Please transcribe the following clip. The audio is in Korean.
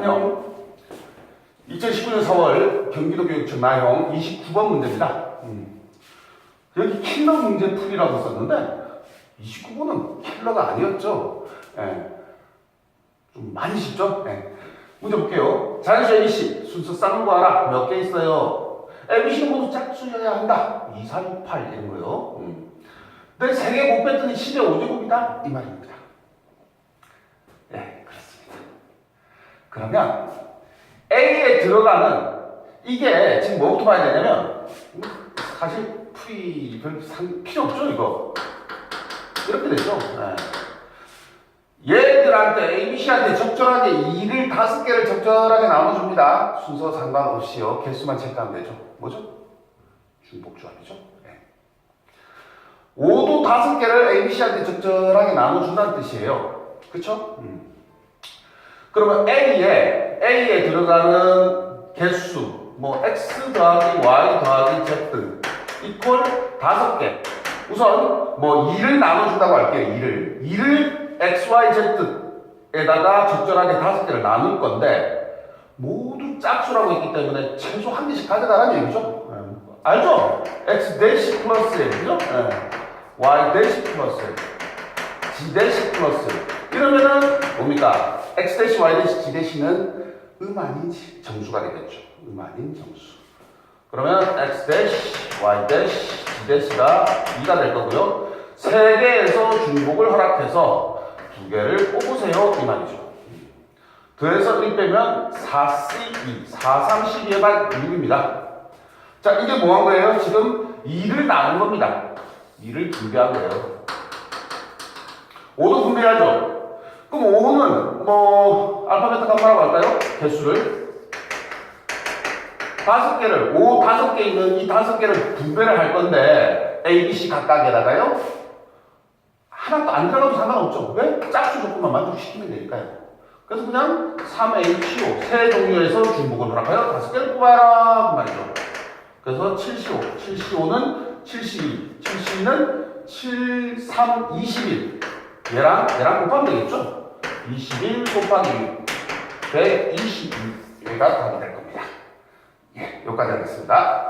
안녕. 2019년 4월 경기도 교육청 나형 29번 문제입니다. 음. 여기 킬러 문제 풀이라고 썼는데 29번은 킬러가 아니었죠. 예. 좀 많이 쉽죠? 예. 문제 볼게요. 자연수 ABC 순서 쌍거 알아. 몇개 있어요? ABC는 모두 짝수여야 한다. 2, 4, 6, 8 이런 거요. 음. 근데 3개 못 뺐더니 10의 5제곱이다. 이 말입니다. 네, 그렇습니다. 그러면 A에 들어가는 이게 지금 뭐부터 봐야 되냐면 음, 사실 풀이 별 상- 필요 없죠 이거 이렇게 되죠. 네. 얘들한테 A, B, C한테 적절하게 2를 다섯 개를 적절하게 나눠줍니다. 순서 상관없이요. 개수만 체크하면 되죠. 뭐죠? 중복조합이죠. 네. 5도 다섯 개를 A, B, C한테 적절하게 나눠준다는 뜻이에요. 그쵸? 음. 그러면 A에, A에 들어가는 개수, 뭐, X 더하기 Y 더하기 Z, 이퀄 다섯 개. 우선, 뭐, 2를 나눠준다고 할게요, 2를. 2를 X, Y, Z에다가 적절하게 다섯 개를 나눌 건데, 모두 짝수라고 했기 때문에 최소 한 개씩 가져가라는 얘기죠. 예. 알죠? X 대시 플러스 M이죠? 예. Y 대시 플러스 M. G 대시 플러스 이러면은 뭡니까? X 대시 Y 대시 G 대시는 음 아닌 정수가 되겠죠. 음 아닌 정수. 그러면 X 대시 Y 대시 G 대시가 2가 될 거고요. 세 개에서 중복을 허락해서 두 개를 뽑으세요 이 말이죠. 더해서 1 빼면 4C2, 4, 3, 12의 반 6입니다. 자, 이게 뭐 한 거예요? 지금 2를 나눈 겁니다. 2를 분배한 거예요. 5도 분배하죠. 그럼 5는 뭐 알파벳 간말라고 할까요? 개수를 다섯 개를 5 다섯 개 있는 이 다섯 개를 분배를 할 건데 A, B, C 각각에다가요 하나도 안 들어가도 상관없죠. 왜? 짝수 조건만 만족시키면 되니까요. 그래서 그냥 3HO 세 종류에서 중복을 허락하여 다섯 개를 뽑아라 그 말이죠. 그래서 7CO 7CO는 72 7C는 7, 3, 21 얘랑 얘랑 곱하면 되겠죠? 21 곱하기 6 122 여기가 답이 될 겁니다. 예, 여기까지 하겠습니다.